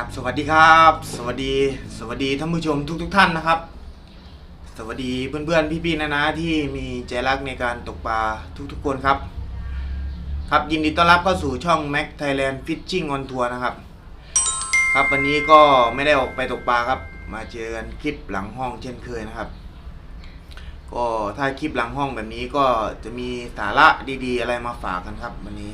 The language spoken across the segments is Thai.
ับสวัสดีครับ สวัสดีสวัสดีท่านผู้ชมทุกทท่านนะครับ สวัสดีเพื่อนๆพี่ๆนะนะที่มีใจรักในการตกปลาทุกๆคนครับ ครับยินดีต้อนรับเข้าสู่ช่อง Mac Thailand Fishing on Tour นะครับ ครับวันนี้ก็ไม่ได้ออกไปตกปลาครับ มาเจอกันคลิปหลังห้องเช่นเคยนะครับ ก็ถ้าคลิปหลังห้องแบบนี้ก็จะมีสาระดีๆ อะไรมาฝากกันครับ วันนี้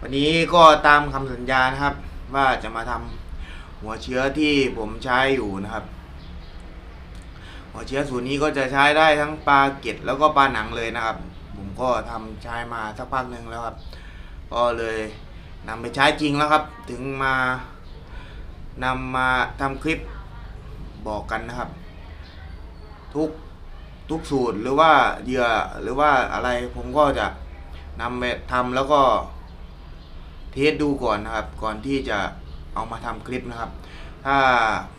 วันนี้ก็ตามคำสัญญานะครับ ว่าจะมาทำหัวเชื้อที่ผมใช้อยู่นะครับ หัวเชื้อสูตรนี้ก็จะใช้ได้ทั้งปลาเก็ดแล้วก็ปลาหนังเลยนะครับ ผมก็ทำใช้มาสักพักหนึ่งแล้วครับ ก็เลยนำไปใช้จริงแล้วครับ ถึงมานำมาทำคลิปบอกกันนะครับ ทุกทุกสูตรหรือว่าเหยื่อหรือว่าอะไรผมก็จะนำไปทำแล้วก็ เทสดูก่อนนะครับ ก่อนที่จะเอามาทำคลิปนะครับ ถ้า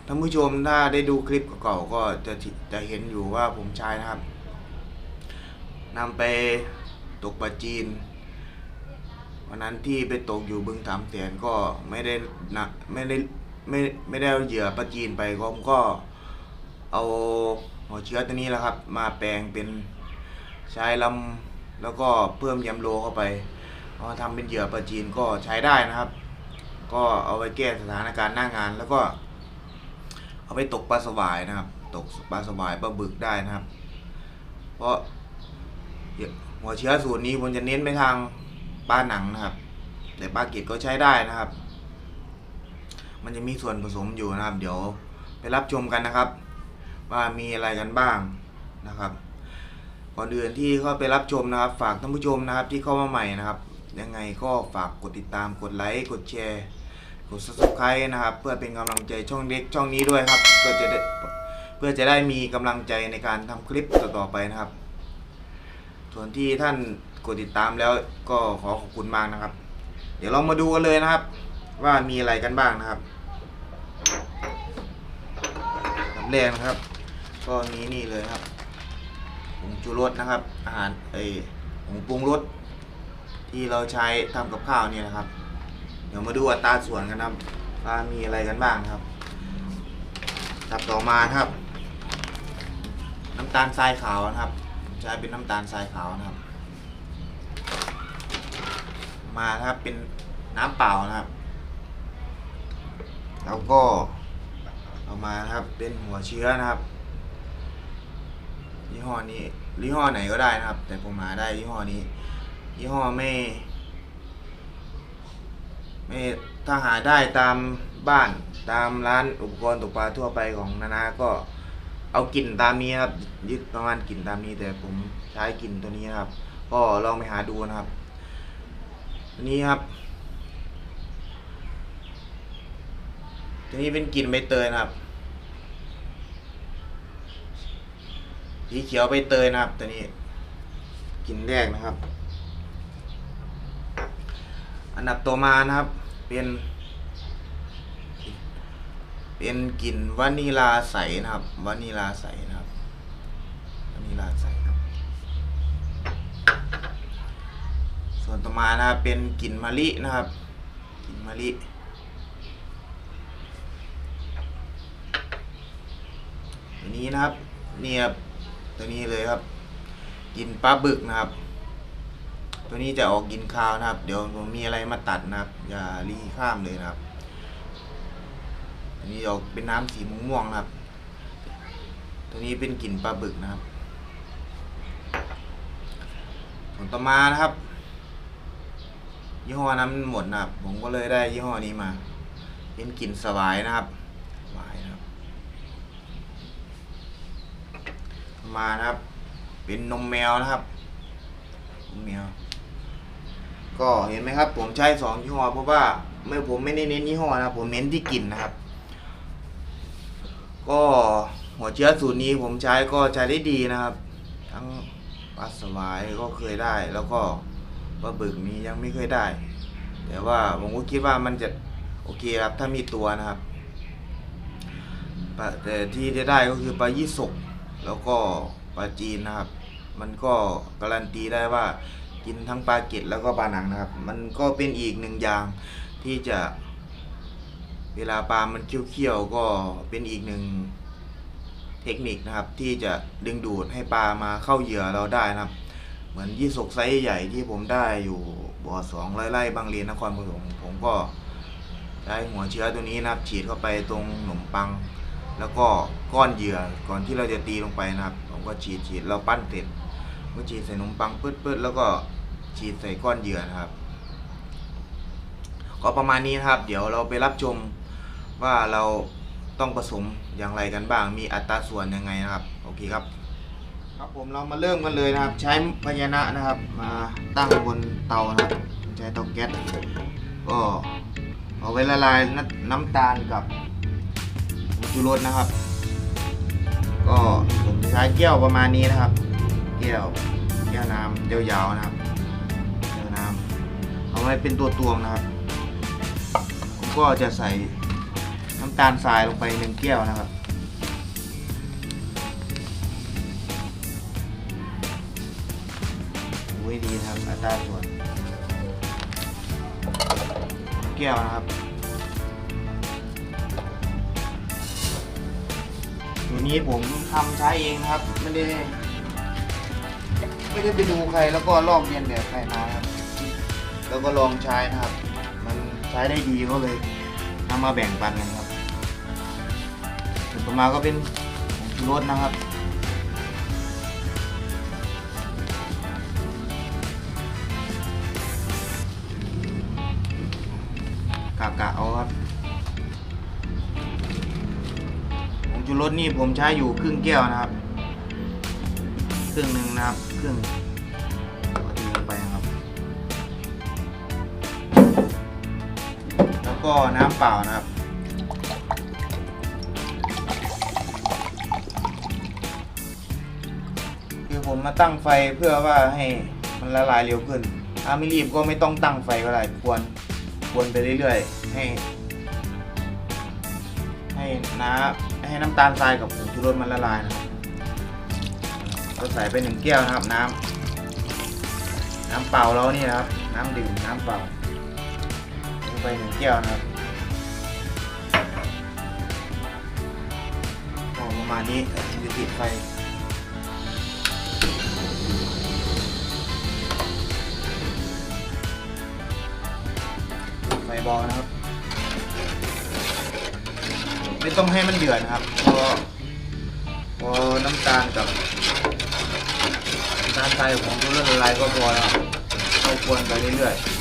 ท่านผู้ชมถ้าได้ดูคลิปเก่าก็จะจะเห็นอยู่ว่าผมใช้นะครับนำไปตกปลาจีน วันนั้นที่ไปตกอยู่บึงสามแสนก็ไม่ได้นะไม่ได้ไม่ไม่ได้เหยื่อปลาจีนไปก็ผมก็เอาหัวเชื้อตัวนี้แหละครับ มาแปลงเป็นใช้ลำแล้วก็เพิ่มยำโลเข้าไป เอามาทำเป็นเหยื่อปลาจีนก็ใช้ได้นะครับ ก็เอาไว้แก้สถานการณ์หน้างาน แล้วก็ เอาไปตกปลาสวายนะครับ ตกปลาสวายปลาบึกได้นะครับ เพราะหัวเชื้อสูตรนี้ผมจะเน้นไปทางปลาหนังนะครับ แต่ปลาเกตก็ใช้ได้นะครับ มันจะมีส่วนผสมอยู่นะครับ เดี๋ยวไปรับชมกันนะครับ ว่ามีอะไรกันบ้างนะครับก่อนอื่นที่เข้าไปรับชมนะครับ ฝากท่านผู้ชมนะครับที่เข้ามาใหม่นะครับ ยังไงก็ฝากกดติดตามกดไลค์กดแชร์กด subscribe นะครับ เพื่อเป็นกำลังใจช่องเล็กช่องนี้ด้วยครับก็จะได้เพื่อจะได้มีกำลังใจในการทำคลิปต่อๆไปนะครับ ส่วนที่ท่านกดติดตามแล้วก็ขอขอบคุณมากนะครับ เดี๋ยวเรามาดูกันเลยนะครับ ว่ามีอะไรกันบ้างนะครับลำแรกนะครับ ก็มีนี่เลยครับผงชูรสนะครับ อาหารไอผงปรุงรส ที่เราใช้ทำกับข้าวเนี่ยนะครับ เดี๋ยวมาดูอัตราส่วนกันนะครับว่ามีอะไรกันบ้างครับตับต่อมาครับ น้ำตาลทรายขาวนะครับ ใช้เป็นน้ำตาลทรายขาวนะครับ มาครับเป็นน้ำเปล่านะครับแล้วก็เอามาครับเป็นหัวเชื้อนะครับยี่ห้อนี้ยี่ห้อไหนก็ได้นะครับ แต่ผมหาได้ยี่ห้อนี้ ยี่ห้อไม่ไม่ถ้าหาได้ตามบ้านตามร้านอุปกรณ์ตกปลาทั่วไปของนานาก็เอากลิ่นตามนี้ครับยึดประมาณกลิ่นตามนี้ แต่ผมใช้กลิ่นตัวนี้นะครับ ก็ลองไปหาดูนะครับตัวนี้ครับตัวนี้เป็นกลิ่นใบเตยนะครับสีเขียวใบเตยนะครับตัวนี้กลิ่นแรกนะครับ อันดับต่อมานะครับ เป็น เป็นกลิ่นวานิลาใสนะครับ วานิลาใสนะครับ วานิลาใสครับ ส่วนต่อมานะครับเป็นกลิ่นมะลินะครับ กลิ่นมะลิตัวนี้นะครับเนี่ยบตัวนี้เลยครับกลิ่นปลาบึกนะครับ ตัวนี้จะออกกินคาวนะครับ เดี๋ยวผมมีอะไรมาตัดนะครับ อย่ารีข้ามเลยนะครับอันนี้ออกเป็นน้ำสีม่วงๆนะครับ ตัวนี้เป็นกลิ่นปลาบึกนะครับส่วนต่อมานะครับ ยี่ห้อนั้นมันหมดนะครับ ผมก็เลยได้ยี่ห้อนี้มา เป็นกลิ่นสวายนะครับสวายนะครับมานะครับ เป็นนมแมวนะครับนมแมว ก็เห็นไหมครับ ผมใช้สองยี่ห้อเพราะว่าไม่ผมไม่ได้เน้นยี่ห้อนะผมเน้นที่กลิ่นนะครับ ก็หัวเชื้อสูตรนี้ผมใช้ก็ใช้ได้ดีนะครับ ทั้งปลาสวายก็เคยได้ แล้วก็ปลาบึกนี้ยังไม่เคยได้ แต่ว่าผมก็คิดว่ามันจะโอเคครับถ้ามีตัวนะครับแต่ที่จะได้ก็คือปลายี่สกแล้วก็ปลาจีนนะครับ มันก็การันตีได้ว่า กินทั้งปลาเก็ดแล้วก็ปลาหนังนะครับ มันก็เป็นอีกหนึ่งอย่างที่จะ เวลาปลามันเคี้ยวๆก็เป็นอีกหนึ่งเทคนิคนะครับ ที่จะดึงดูดให้ปลามาเข้าเหยื่อเราได้นะครับ เหมือนยี่สกไซส์ใหญ่ที่ผมได้อยู่บ่อสองไร่ๆบางเรียนนครปฐมผมก็ใช้หัวเชื้อตัวนี้นะครับ ฉีดเข้าไปตรงขนมปัง แล้วก็ก้อนเหยื่อก่อนที่เราจะตีลงไปนะครับ ผมก็ฉีดฉีดเราปั้นเสร็จ ก็ฉีดใส่นมปังปื๊ดๆแล้วก็ฉีดใส่ก้อนเหยื่อนะครับ ก็ประมาณนี้นะครับ เดี๋ยวเราไปรับชมว่าเราต้องผสมอย่างไรกันบ้าง มีอัตราส่วนยังไงนะครับ โอเคครับ ครับผมเรามาเริ่มกันเลยนะครับ ใช้ภานะนะครับ มาตั้งบนเตานะครับใช้เตาแก๊สก็เอาไว้ละลายน้ำน้ำตาลกับผงชูรสนะครับ ก็ผมใช้แก้วประมาณนี้นะครับ แก้ว แก้วน้ำยาวๆนะครับแก้วน้ำเอาไว้เป็นตัวตวงนะครับผมก็จะใส่น้ำตาลทรายลงไปหนึ่งแก้วนะครับดูดีนะครับอัตราส่วนแก้วนะครับ ตัวนี้ผมทำใช้เองครับ ไม่ได้ ไม่ได้ไปดูใครแล้วก็ลอกเรียนแบบใครมาครับ แล้วก็ลองใช้นะครับ มันใช้ได้ดีก็เลยนำมาแบ่งปันกันครับส่วนต่อมาก็เป็นผงชูรสนะครับกะกะเอาครับผงชูรสนี่ผมใช้อยู่ครึ่งแก้วนะครับ รึ่งหนึ่งนะครับครึ่งก็ตีลงไปนะครับ แล้วก็น้ำเปล่านะครับคือผมมาตั้งไฟเพื่อว่าให้มันละลายเร็วขึ้น ถ้าไม่รีบก็ไม่ต้องตั้งไฟก็ได้ควรวนไปเรื่อยๆ ให้ ให้น้ำให้น้ำตาลทรายกับผงชูรสมันละลายนะครับ ก็ใส่ไปหนึ่งแก้วนะครับน้ำน้ำเปล่าเรานี่นะครับ น้ำดื่มน้ำเปล่าลงไปหนึ่งแก้วนะครับประมาณนี้จะติดไฟไฟบอลนะครับ ไม่ต้องให้มันเดือดนะครับพอพอน้ำตาลกับ น้ำตาลทรายของทุเรียนละลายก็พอแล้วเราควรไปเรื่อยๆ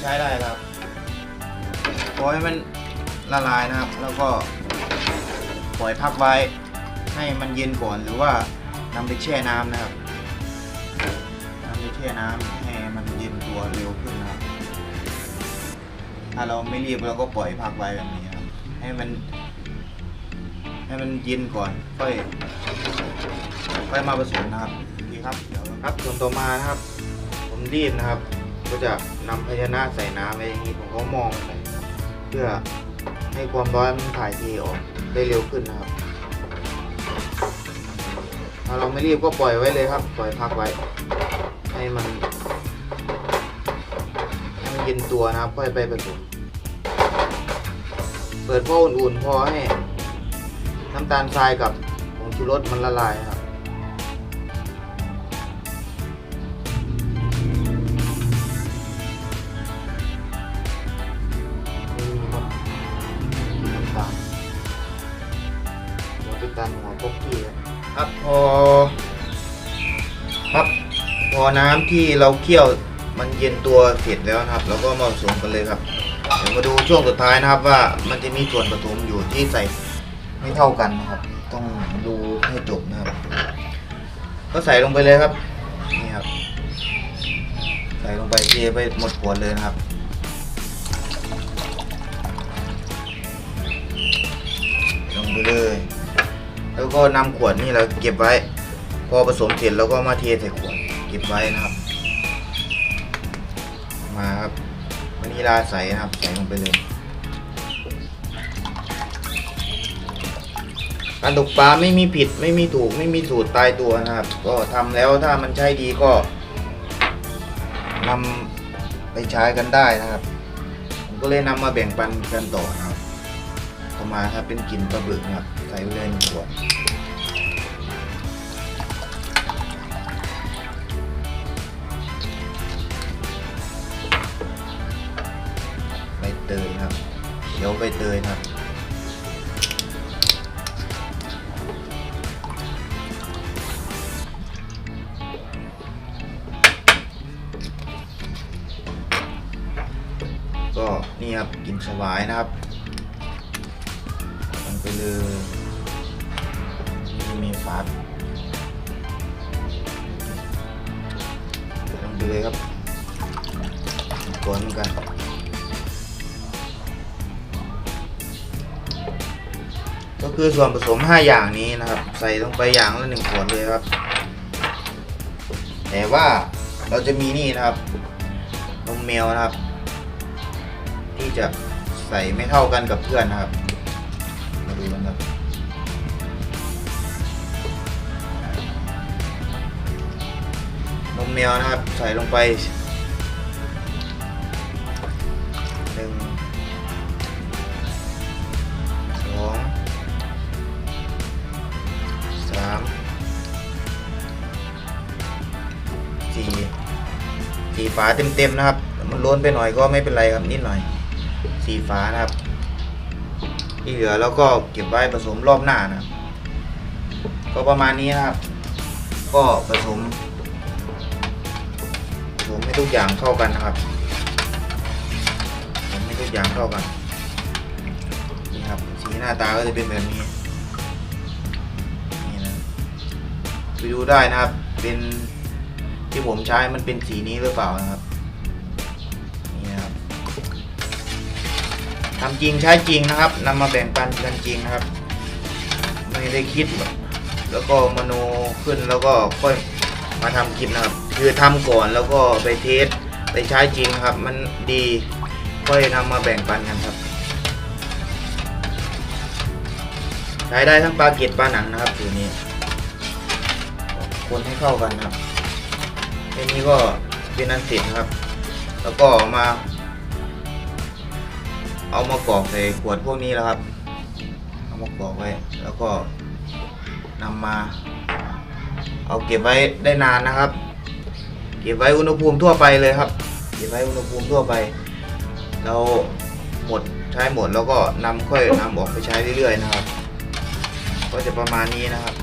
ใช้ได้ครับพอให้มันละลายนะครับ แล้วก็ปล่อยพักไว้ให้มันเย็นก่อนหรือว่านำไปแช่น้ำนะครับนำไปแช่น้ำให้มันเย็นตัวเร็วขึ้นนะครับ ถ้าเราไม่รีบเราก็ปล่อยพักไว้แบบนี้ครับ ให้มัน ให้มันเย็นก่อนค่อยค่อยมาผสมนะครับโอเคครับเดี๋ยวครับส่วนต่อมานะครับ ผมรีดนะครับ ก็จะนำภาชนะใส่น้ำไว้อย่างนี้ผมก็มองใส่เพื่อให้ความร้อนมันถ่ายเทออกได้เร็วขึ้นนะครับ ถ้าเราไม่รีบก็ปล่อยไว้เลยครับ ปล่อยพักไว้ ให้มันให้มันเย็นตัวนะครับค่อยไปผสมเปิดพออุ่นๆพอให้น้ำตาลทรายกับผงชูรสมันละลายครับ ครับพอครับพอน้ำที่เราเคี่ยวมันเย็นตัวเสร็จแล้วนะครับเราก็มาผสมกันเลยครับเดี๋ยวมาดูช่วงสุดท้ายนะครับว่ามันจะมีส่วนผสมอยู่ที่ใส่ไม่เท่ากันนะครับ ต้องดูให้จบนะครับ ก็ใส่ลงไปเลยครับนี่ครับ ใส่ลงไปเทไปหมดขวดเลยนะครับลงไปเลย แล้วก็นำขวดนี่เราเก็บไว้ พอผสมเสร็จแล้วก็มาเทใส่ขวดเก็บไว้นะครับ มาครับวานิลาใส่นะครับใส่ลงไปเลยการตกปลาไม่มีผิดไม่มีถูกไม่มีสูตรตายตัวนะครับ ก็ทำแล้วถ้ามันใช้ดีก็นำไปใช้กันได้นะครับ ผมก็เลยนำมาแบ่งปันกันต่อนะครับ ต่อมาครับเป็นกลิ่นปลาบึกนะครับ ใส่ไปเลยหนึ่งขวดใบเตยครับเขียวใบเตยครับก็นี่ครับกินสวายนะครับลงไปเลย ไปเลยครับกวนเหมือนกันก็คือส่วนผสม 5 อย่างนี้นะครับ ใส่ลงไปอย่างละหนึ่งขวดเลยครับ แต่ว่าเราจะมีนี่นะครับนมแมวนะครับ ที่จะใส่ไม่เท่ากันกับเพื่อนนะครับ นมแมวนะครับ ใส่ลงไปหนึ่งสองสามสี่สี่ฝาเต็มๆนะครับ มันล้นไปหน่อยก็ไม่เป็นไรครับนิดหน่อยสีฟ้านะครับที่เหลือแล้วก็เก็บไว้ผสมรอบหน้านะครับ ก็ประมาณนี้นะครับ ก็ผสม มให้ทุกอย่างเข้ากันนะครับผมให้ทุกอย่างเข้ากันนี่ครับสีหน้าตาก็จะเป็นแบบนี้นี่นะไปดูได้นะครับ เป็นที่ผมใช้มันเป็นสีนี้หรือเปล่านะครับนี่นครับทำจริงใช้จริงนะครับนำมาแบ่งปันกันจริงนะครับ ไม่ได้คิดแบบแล้วก็มโนขึ้นแล้วก็ค่อยมาทำคลิปนะครับ คือทำก่อนแล้วก็ไปเทสไปใช้จริงครับ มันดีค่อยนำมาแบ่งปันกันครับ ใช้ได้ทั้งปลาเกตปลาหนังนะครับตัวนี้ คนให้เข้ากันครับแค่นี้ก็เป็นอันเสร็จครับ แล้วก็เอมา เอามากรอกใส่ขวดพวกนี้แล้วครับ เอามากรอกไว้ แล้วก็นำมา เอาเก็บไว้ได้นานนะครับ เก็บไว้อุณหภูมิทั่วไปเลยครับ เก็บไว้อุณหภูมิทั่วไป เราหมดใช้หมดแล้วก็นำค่อยนำออกไปใช้เรื่อยๆนะครับ ก็จะประมาณนี้นะครับ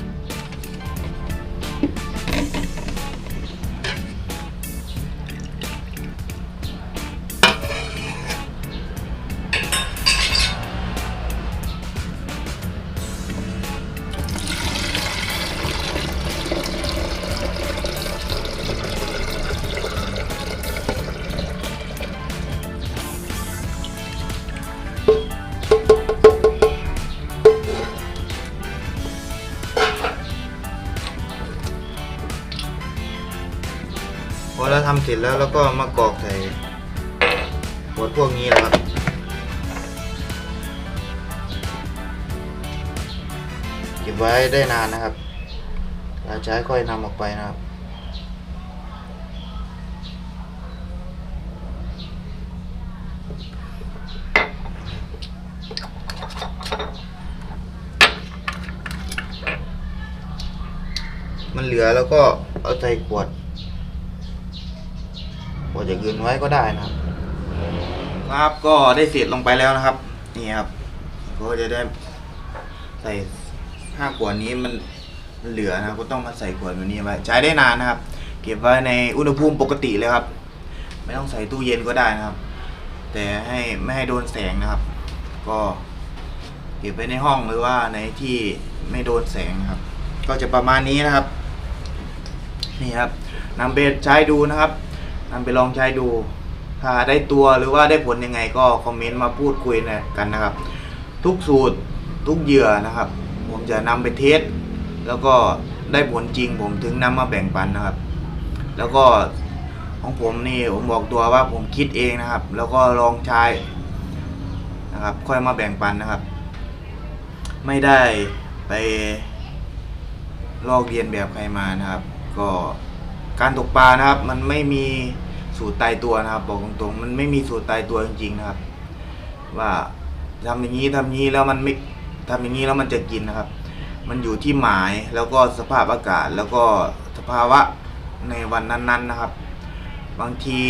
สร็จแล้วเราก็มากรอกใส่ขวดพวกนี้และครับเก็บไว้ได้นานนะครับเราใช้ค่อยนำออกไปนะครับมันเหลือแล้วก็เอาใส่ขวด อย่างอื่นไว้ก็ได้นะครับ ครับก็ได้เสร็จลงไปแล้วนะครับ นี่ครับก็จะได้ใส่ห้าขวดนี้มันมันเหลือนะครับก็ต้องมาใส่ขวดแบบนี้ไว้ใช้ได้นานนะครับ เก็บไว้ในอุณหภูมิปกติเลยครับ ไม่ต้องใส่ตู้เย็นก็ได้นะครับ แต่ให้ไม่ให้โดนแสงนะครับ ก็เก็บไว้ในห้องหรือว่าในที่ไม่โดนแสงนะครับ ก็จะประมาณนี้นะครับ นี่ครับนำไปใช้ดูนะครับ นำไปลองใช้ดู ถ้าได้ตัวหรือว่าได้ผลยังไงก็คอมเมนต์มาพูดคุยกันนะครับ ทุกสูตรทุกเหยื่อนะครับ ผมจะนำไปเทสแล้วก็ได้ผลจริงผมถึงนำมาแบ่งปันนะครับ แล้วก็ของผมนี่ผมบอกตัวว่าผมคิดเองนะครับ แล้วก็ลองใช้นะครับ ค่อยมาแบ่งปันนะครับ ไม่ได้ไปลอกเรียนแบบใครมานะครับ ก็ การตกปลานะครับ มันไม่มีสูตรตายตัวนะครับ บอกตรงๆมันไม่มีสูตรตายตัวจริงๆนะครับ ว่าทำอย่างนี้ทำอย่านี้แล้วมันไม่ทำอย่างนี้แล้วมันจะกินนะครับ มันอยู่ที่หมายแล้วก็สภาพอากาศแล้วก็สภาวะในวันนั้นๆนะครับ บางที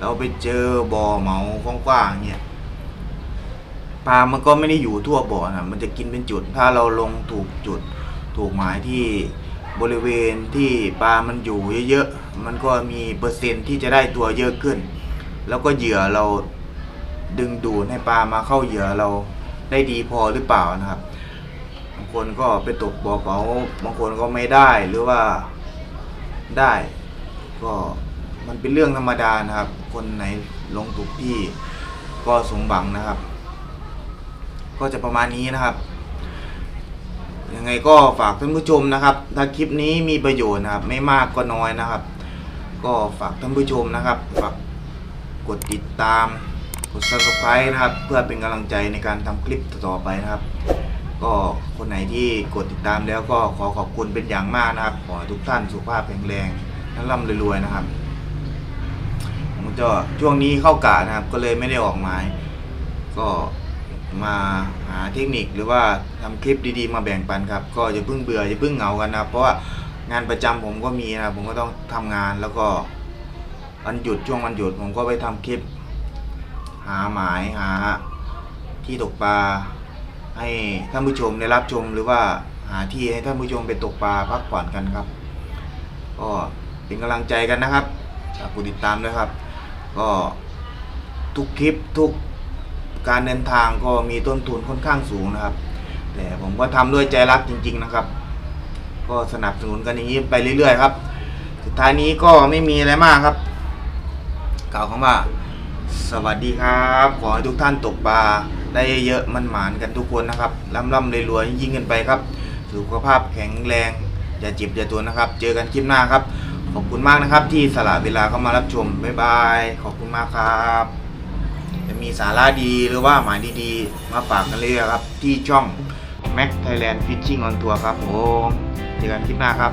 เราไปเจอบ่อเหมากว้างๆเนี่ยปลา มันก็ไม่ได้อยู่ทั่วบ่อนะมันจะกินเป็นจุด ถ้าเราลงถูกจุด ถูกหมายที่ บริเวณที่ปลามันอยู่เยอะๆ มันก็มีเปอร์เซ็นต์ที่จะได้ตัวเยอะขึ้น แล้วก็เหยื่อเราดึงดูดให้ปลามาเข้าเหยื่อเราได้ดีพอหรือเปล่านะครับ บางคนก็ไปตกบ่อเก๋าบางคนก็ไม่ได้หรือว่าได้ ก็มันเป็นเรื่องธรรมดานะครับ คนไหนลงถูกที่ก็สมบังนะครับ ก็จะประมาณนี้นะครับ ยังไงก็ฝากท่านผู้ชมนะครับ ถ้าคลิปนี้มีประโยชน์นะครับ ไม่มากก็น้อยนะครับ ก็ฝากท่านผู้ชมนะครับฝากกดติดตาม กด subscribe นะครับ เพื่อเป็นกำลังใจในการทำคลิปต่อไปนะครับ ก็คนไหนที่กดติดตามแล้วก็ขอขอบคุณเป็นอย่างมากนะครับ ขอทุกท่านสุขภาพแข็งแรงและร่ำรวยๆนะครับผมจะช่วงนี้เข้ากะนะครับ ก็เลยไม่ได้ออกหมายก็ มาหาเทคนิคหรือว่าทำคลิปดีๆ มาแบ่งปันครับ ก็อย่าเพิ่งเบื่ออย่าเพิ่งเหงากันนะเพราะว่างานประจำผมก็มีนะผมก็ต้องทำงานแล้วก็วันหยุดช่วงวันหยุดผมก็ไปทำคลิป หาหมายหาที่ตกปลาให้ท่านผู้ชมได้รับชมหรือว่าหาที่ให้ท่านผู้ชมไปตกปลาพักผ่อนกันครับ ก็เป็นกำลังใจกันนะครับฝากกดติดตามด้วยครับ ก็ทุกคลิปทุก การเดินทางก็มีต้นทุนค่อนข้างสูงนะครับ แต่ผมก็ทำด้วยใจรักจริง ๆนะครับ ก็สนับสนุนกันอย่างนี้ไปเรื่อยๆครับ สุดท้ายนี้ก็ไม่มีอะไรมากครับ กล่าวคำว่า สวัสดีครับ ขอให้ทุกท่านตกปลาได้เยอะๆมันหมานกันทุกคนนะครับร่ำร่ำรวยๆยิ่งขึ้นไปครับ สุขภาพแข็งแรงอย่าจ็บอย่าตัวนะครับ เจอกันคลิปหน้าครับ ขอบคุณมากนะครับที่สละเวลาเข้ามารับชมบ๊ายบาย ขอบคุณมากครับ จะมีสาระดีหรือว่าหมายดีๆ มาฝากกันเลยครับ ที่ช่อง Mac Thailand Fishing on Tour ครับผมเจอกันคลิปหน้าครับ